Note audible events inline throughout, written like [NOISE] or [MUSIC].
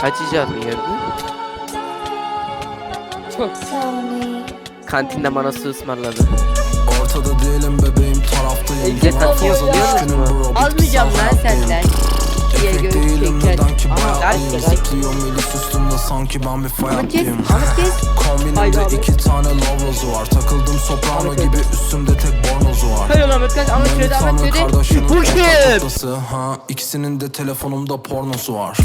Kaç icadını gördün? Çok. Kantinde bana su ısmarladı. Ortada değilim bebeğim taraftayım musun? bro, bitti Almayacağım lan senden. Efekt değilim neden ki. Zıplıyor milis üstümde sanki ben bir kes. Kombinimde iki tane lavrozu var Takıldım soprano gibi üstümde tek bornozu var Hayır Ahmet kaç. Ahmet söyledi. Ahmet Manitanın söyledi. kardeşinin Bu ortak kim? noktası, Ha, ikisinin de telefonumda pornosu var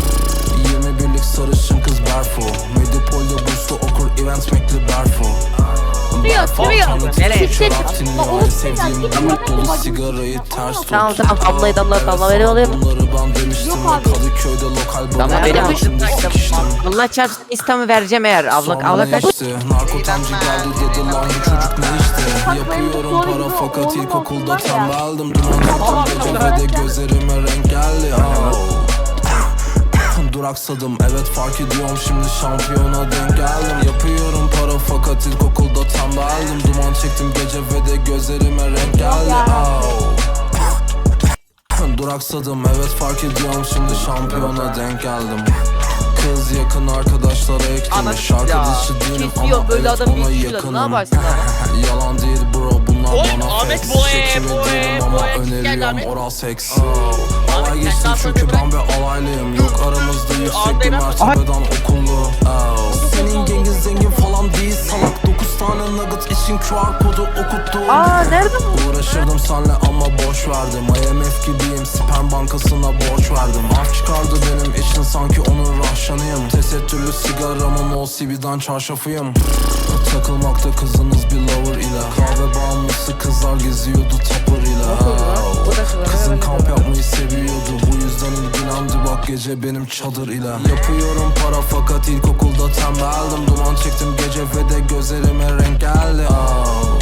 21'lik sarışın kız Berfu Medipol'de burslu okur Event Mac'li Berfu Sürüyor, sürüyor. Nereye? Tamam tamam damlayı damla damla böyle oluyor mu? Damla benim sikiştim. Allah çarpsın İslam'ı vereceğim eğer. Sonra abla kaç. işte narkotamcı geldi dedi lan bu çocuk ne işte? Yapıyorum para fakat ilkokulda tembeldim Duman gece ve de gözlerime renk geldi. [COUGHS] Duraksadım evet fark ediyorum. Şimdi şampiyona denk geldim. Yapıyorum tembeldim Duman çektim gece ve de gözlerime renk geldi. Oh. [COUGHS] Duraksadım evet fark ediyorum. Şimdi şampiyona denk geldim. Kız yakın arkadaşlara ektim. Şarkı dışı değilim Kesiyor, ama böyle evet adam ona yakınım. [LAUGHS] Yalan değil bro bunlar Oy, bana Ahmet boy, Çekimi boy, değilim ama boy. Öneriyorum oral seks. Geçtim sen çünkü ben bir alaylıyım. Yok aramızda yüksek bir mertebeden okullu için QR kodu okuttum Aa nerede bu? Uğraşırdım senle ama boş verdim. IMF gibiyim sperm bankasına borç verdim. Af çıkardı benim için sanki onun rahşanıyım. Tesettürlü sigaramın o CB'den çarşafıyım Takılmakta kızınız bir lover ile. Kahve bağımlısı kızlar geziyordu tapır ile. Kızın kamp yapmayı seviyordu. Bu yüzden ilgilendi bak gece benim çadır ile Yapıyorum para fakat ilkokulda tembeldim. Duman çektim gece ve de gözlerime renk geldi. Oh.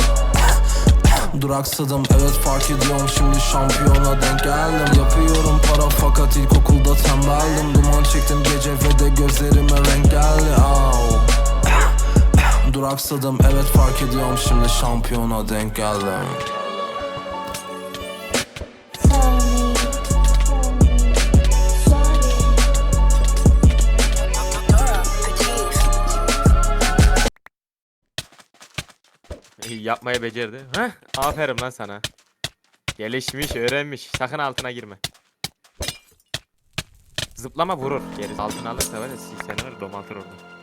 Duraksadım evet fark ediyorum. Şimdi şampiyona denk geldim. Yapıyorum para fakat ilkokulda tembeldim. Duman çektim gece ve de gözlerime renk geldi. Duraksadım evet fark ediyorum şimdi şampiyona denk geldim Yapmayı becerdi. Heh, aferin lan sana. Gelişmiş, öğrenmiş. Sakın altına girme. Zıplama vurur. Geri altına alırsa var ya var domaltır orada.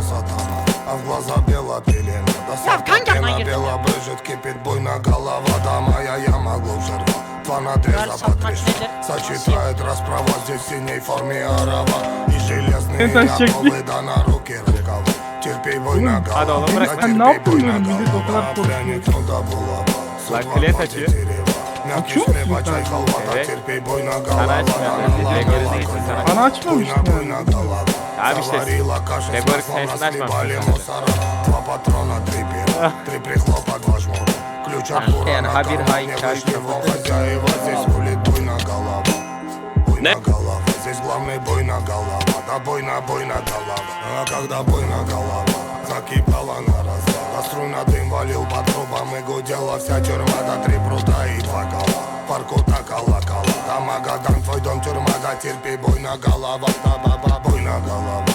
сатана А в глаза бела пелена До сапога бела брыжет Кипит буйно голова Да моя я могу взорвать Два надреза по три Сочетает расправа Здесь в синей форме арава И железные оковы Да на руки рукава Терпи буйно голова Hadi oğlum bırak. Да Sen ne терпи yaptın буйно böyle? Millet o kadar голова korkuyor. Пряник ну да булава Lan Судьба klient по açıyor. дерева Мягкий Açıyor musun хлеба, чай, sen? халва Да Evet. терпи буйно Sana голова açmıyor. Да Ben налага direkt gerisi için sana. Bana Abi işte February Sensin. Два патрона, три пива, три прихлопа, два жмура. Ключ от бура на карман, не хозяева. Здесь хули на голову, буй на голову. Здесь главный бой на голову. да бой на бой на голову, А когда бой на голова, закипала на разлад А струна дым валил по трубам. И гудела вся тюрьма Да три пруда и два гола, парку так колокола. Там Агадан, твой дом тюрьма, да терпи бой на голову. Да баба la la la la